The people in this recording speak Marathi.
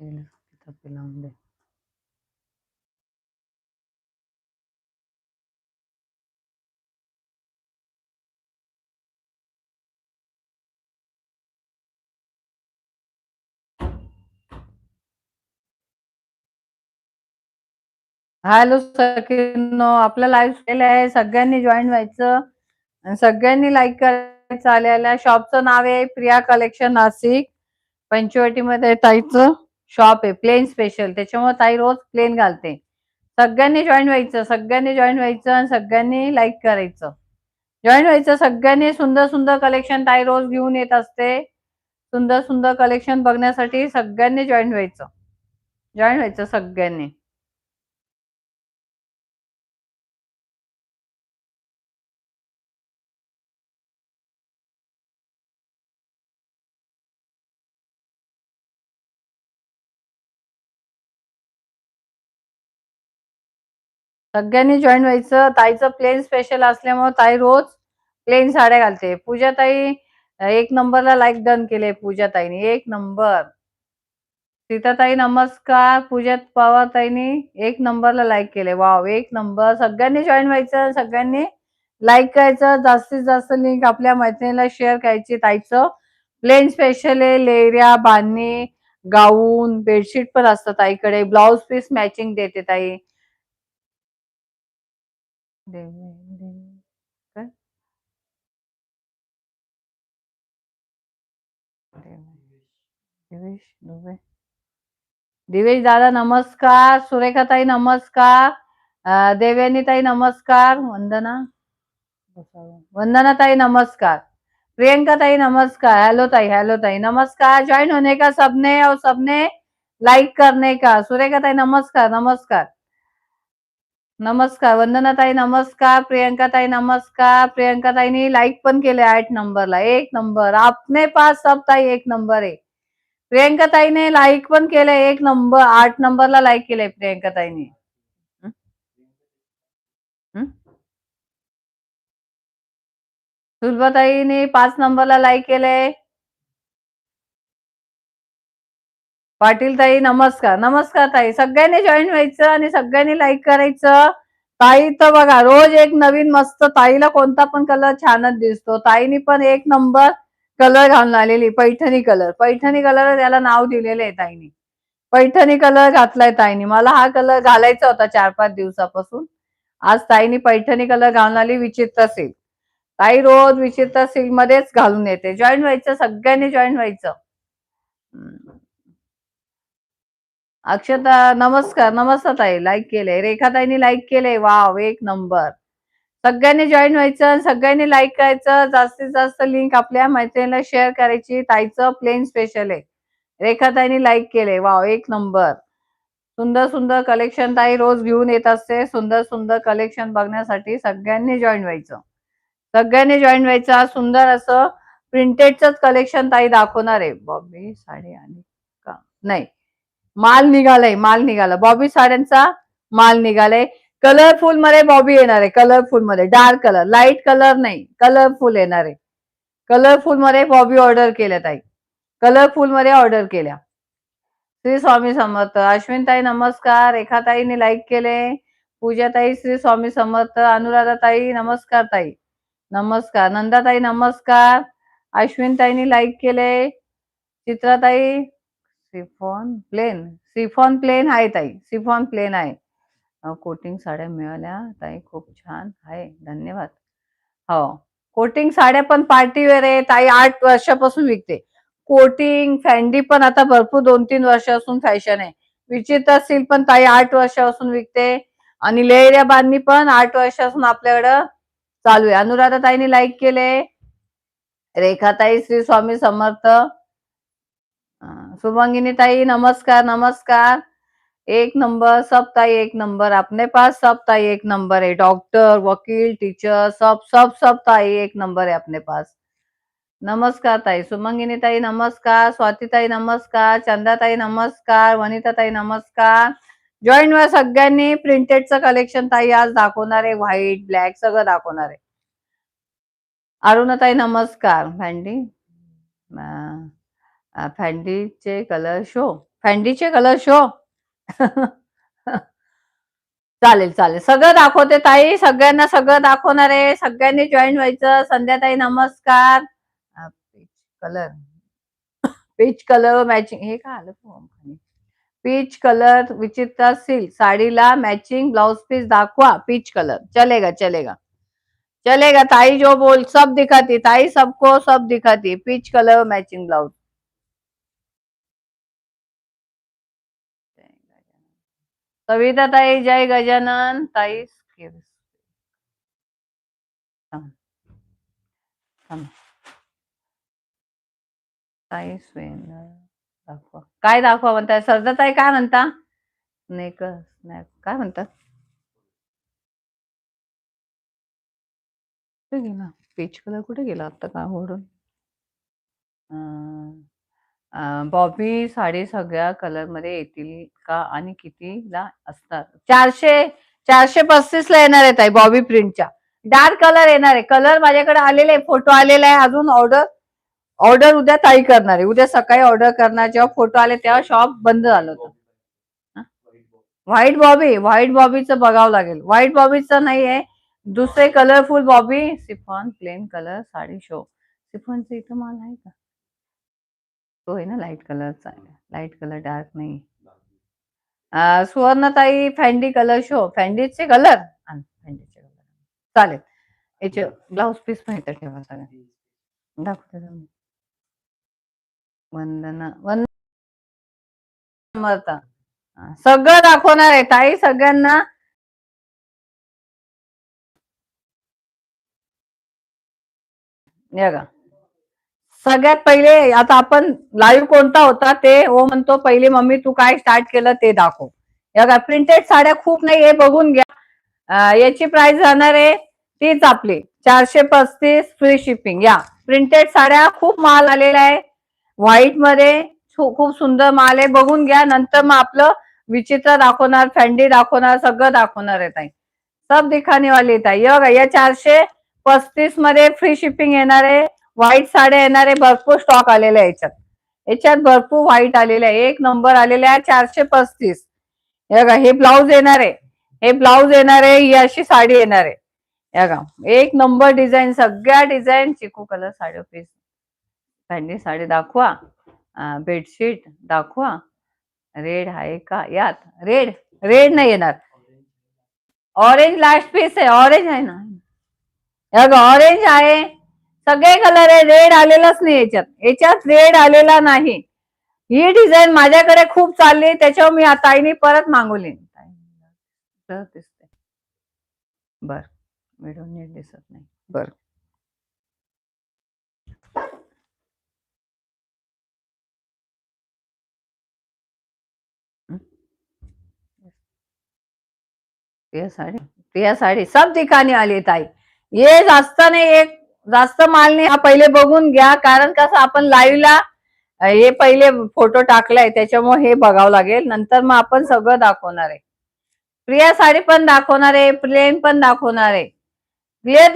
लावून दे हॅलो सखीनो आपलं लाईव्ह केलं आहे. सगळ्यांनी जॉईन व्हायचं. आणि सगळ्यांनी लाईक करायचं. आलेल्या शॉपचं नाव आहे प्रिया कलेक्शन नाशिक. पंचवटीमध्ये ताईचं शॉप आहे प्लेन स्पेशल त्याच्यामुळे ताई रोज प्लेन घालते. सगळ्यांनी जॉईन व्हायचं सगळ्यांनी जॉईन व्हायचं आणि सगळ्यांनी लाईक करायचं. जॉईन व्हायचं सगळ्यांनी सुंदर सुंदर कलेक्शन ताई रोज घेऊन येत असते. सुंदर सुंदर कलेक्शन बघण्यासाठी सगळ्यांनी जॉईन व्हायचं. जॉईन व्हायचं सगळ्यांनी. सगळ्यांनी जॉईन व्हायचं. ताईचं प्लेन स्पेशल असल्यामुळे ताई रोज प्लेन साड्या घालते. पूजा ताई एक नंबरला लाईक डन केले पूजा ताईनी एक नंबर सीताताई नमस्कार. पूजा पवार ताईनी एक नंबरला लाईक केले. वाव एक नंबर सगळ्यांनी जॉईन व्हायचं. सगळ्यांनी लाईक करायचं. जास्तीत जास्त लिंक आपल्या मैत्रिणीला शेअर करायची. ताईचं प्लेन स्पेशल आहे. लेऱ्या बांधणी गाऊन बेडशीट पण असतं ताईकडे. ब्लाऊज पीस मॅचिंग देते ताई. काय दिवेश दुबे दिवेश दादा नमस्कार सुरेखाताई नमस्कार देवेनीताई नमस्कार वंदना वंदना ताई नमस्कार प्रियंका ताई नमस्कार हेलो ताई हेलो ताई नमस्कार ज्वाइन होने का सबने और सबने लाइक करने का सुरेखा ताई नमस्कार नमस्कार नमस्कार वंदना ताई नमस्कार प्रियंका ताई नमस्कार. प्रियंका ताईनी लाईक पण केले आठ नंबरला एक नंबर आपने पास सब ताई एक नंबर आहे. प्रियंका ताईने लाईक पण केलंय एक नंबर आठ नंबरला लाईक केलंय प्रियंका ताईने सुलभाताईने पाच नंबरला लाईक केलंय पाटील ताई नमस्कार. नमस्कार ताई. सगळ्यांनी जॉईन व्हायचं आणि सगळ्यांनी लाईक करायचं. ताई तर बघा रोज एक नवीन मस्त ताईला कोणता पण कलर छानच दिसतो. ताईनी पण एक नंबर कलर घालून आलेली पैठणी कलर पैठणी कलर त्याला नाव दिलेले आहे ताईनी. पैठणी कलर घातलाय ताईनी. मला हा कलर घालायचा होता चार पाच दिवसापासून. आज ताईनी पैठणी कलर घालून आली विचित्र सिल्क ताई रोज विचित्र सिल्क मध्येच घालून येते. जॉईन व्हायचं सगळ्यांनी जॉईन व्हायचं. अक्षता नमस्कार नमस्कार ताई. लाईक केले रेखाताईनी लाईक केलंय. वाव एक नंबर सगळ्यांनी जॉईन व्हायचं सगळ्यांनी लाईक करायचं. जास्तीत जास्त लिंक आपल्या मैत्रिणीला शेअर करायची. ताईचं प्लेन स्पेशल आहे. रेखाताईनी लाईक केले वाव एक नंबर सुंदर सुंदर कलेक्शन ताई रोज घेऊन येत असते. सुंदर सुंदर कलेक्शन बघण्यासाठी सगळ्यांनी जॉईन व्हायचं. सगळ्यांनी जॉईन व्हायचं. सुंदर असं प्रिंटेडच कलेक्शन ताई दाखवणार आहे. बॉबी साडी आणि का? नाही. माल निघालाय माल निघाला. बॉबी साड्यांचा माल निघालाय. कलरफुलमध्ये बॉबी येणार आहे कलरफुलमध्ये. डार्क कलर लाइट कलर नाही कलरफुल येणार आहे. कलरफुलमध्ये बॉबी ऑर्डर केल्या ताई. कलरफुलमध्ये ऑर्डर केल्या. श्री स्वामी समर्थ अश्विन ताई नमस्कार. रेखाताईने लाईक केले. पूजा ताई श्री स्वामी समर्थ अनुराधा ताई नमस्कार ताई. नमस्कार. नंदाताई नमस्कार. अश्विन ताईने लाईक केले. चित्राताई सिफॉन प्लेन. सिफॉन प्लेन आहे ताई. सिफॉन प्लेन आहे. कोटिंग साड्या मिळाल्या. ताई खूप छान आहे. धन्यवाद. हो. कोटिंग साड्या पण पार्टीवेअर आहे. ताई आठ वर्षापासून विकते. कोटिंग फॅन्डी पण आता भरपूर दोन तीन वर्षापासून फॅशन आहे. विचित्र सिल्क पण ताई आठ वर्षापासून विकते. आणि लेहऱ्या बांधणी पण आठ वर्षापासून आपल्याकडं चालू आहे. अनुराधा ताईने लाईक केले. रेखाताई श्री स्वामी समर्थ. सुमंगिनी ताई नमस्कार नमस्कार. एक नंबर सब ताई एक नंबर अपने पास सब ताई एक नंबर है. डॉक्टर वकील टीचर सब सब सब ताई एक नंबर है अपने पास. नमस्कार ताई सुमंगिनी ताई नमस्कार. स्वाती ताई नमस्कार. चंदा ताई नमस्कार. वनिता ताई नमस्कार. जॉईन व्हा सगळ्यांनी. प्रिंटेडचं कलेक्शन ताई आज दाखवणार आहे. व्हाईट ब्लॅक सगळं दाखवणार आहे. अरुणताई नमस्कार. भांडी फॅन्डीचे कलर शो. फॅन्डीचे कलर शो. चालेल चालेल. सगळं दाखवते ताई. सगळ्यांना सगळं दाखवणार आहे. सगळ्यांनी जॉईन व्हायचं. संध्याताई नमस्कार. कलर पीच कलर मॅचिंग हे का आलं पीच कलर विचित्र सिल्क साडीला मॅचिंग ब्लाउज पीस दाखवा. पीच कलर चलेगा चलेगा. चलेगा ताई जो बोल सब दिखाती. ताई सबको सब दिखाती. Peach colour matching blouse Kavita ताई जय गजानन. ताई ताई दाखवा. काय दाखवा म्हणताय? सरदा ताई काय म्हणता? नेक काय म्हणतात? कुठे गेला? पेज कलर कुठे गेला आता? का ओढून बॉबी साडी सगळ्या कलरमध्ये येतील का आणि कितीला असतात चारशे चारशे पस्तीस ला येणार आहे ताई बॉबी प्रिंटच्या. डार्क कलर येणार आहे. कलर माझ्याकडे आलेले आहे. फोटो आलेला आहे. अजून ऑर्डर ऑर्डर उद्या ताई करणार आहे. उद्या सकाळी ऑर्डर करणार. जेव्हा फोटो आले तेव्हा शॉप बंद झालं होतं. व्हाईट बॉबी व्हाईट बॉबीचं बघावं लागेल. व्हाईट बॉबीचं नाही आहे. दुसरे colourful Bobby chiffon plain colour sari show. सिफॉनचं इथं माल आहे का? तो आहे ना लाइट कलरचा लाइट कलर डार्क नाही. सुवर्णताई फॅन्डी कलर शो फॅन्डीचे कलर? फॅन्डीचे कलर. चालेल. याचे ब्लाऊज पीस इथं ठेवा सगळ्या. दाखवते. वंदना वंद हा, सगळं दाखवणार आहे ताई सगळ्यांना. हे बघा. सगळ्यात पहिले आता आपण लाईव्ह कोणता होता ते ओ म्हणतो पहिले मम्मी तू काय स्टार्ट केलं ते दाखव. या प्रिंटेड साड्या खूप नाही हे बघून घ्या. याची प्राइस राहणार आहे तीच आपली चारशे पस्तीस फ्री शिपिंग या प्रिंटेड साड्या खूप माल आलेला आहे. व्हाईटमध्ये खूप सुंदर माल आहे. बघून घ्या नंतर मग आपलं विचित्र दाखवणार फॅन्डी दाखवणार सगळं दाखवणार आहे ताई. सब दिखाने वाली ताई. या चारशे पस्तीसमध्ये फ्री शिपिंग येणार आहे. व्हाईट साड्या येणार आहे भरपूर स्टॉक आलेला आहे याच्यात. याच्यात भरपूर व्हाईट आलेले आहे. एक नंबर आलेले आहे चारशे पस्तीस. हे बघा हे ब्लाऊज येणार आहे. हे ब्लाऊज येणार आहे ही अशी साडी येणार आहे. या बघा एक नंबर डिझाईन सगळ्या डिझाईन चिकू कलर साडी पीस त्यांनी साडी दाखवा. बेडशीट दाखवा. रेड आहे का? यात. रेड रेड नाही येणार. ऑरेंज लास्ट पीस आहे. ऑरेंज आहे ना? ऑरेंज आहे. सगळे कलर आहे रेड आलेलाच नाही याच्यात. याच्यात रेड आलेला नाही. ही डिझाईन माझ्याकडे खूप चालली त्याच्यावर मी ताईने परत मागवली. दिसते बर. व्हिडिओ नीट दिसत नाही. बर. प्रिया साडी प्रिया साडी. सब ठिकाणी आली ताई. ये असताना एक जास्त माल नाही हा पहिले बघून घ्या. कारण कसं आपण लाईव्हला हे पहिले फोटो टाकलाय त्याच्यामुळे हे बघावं लागेल. नंतर मग आपण सगळं दाखवणार आहे. प्रिया साडी पण दाखवणार आहे प्लेन पण दाखवणार आहे. क्लिअर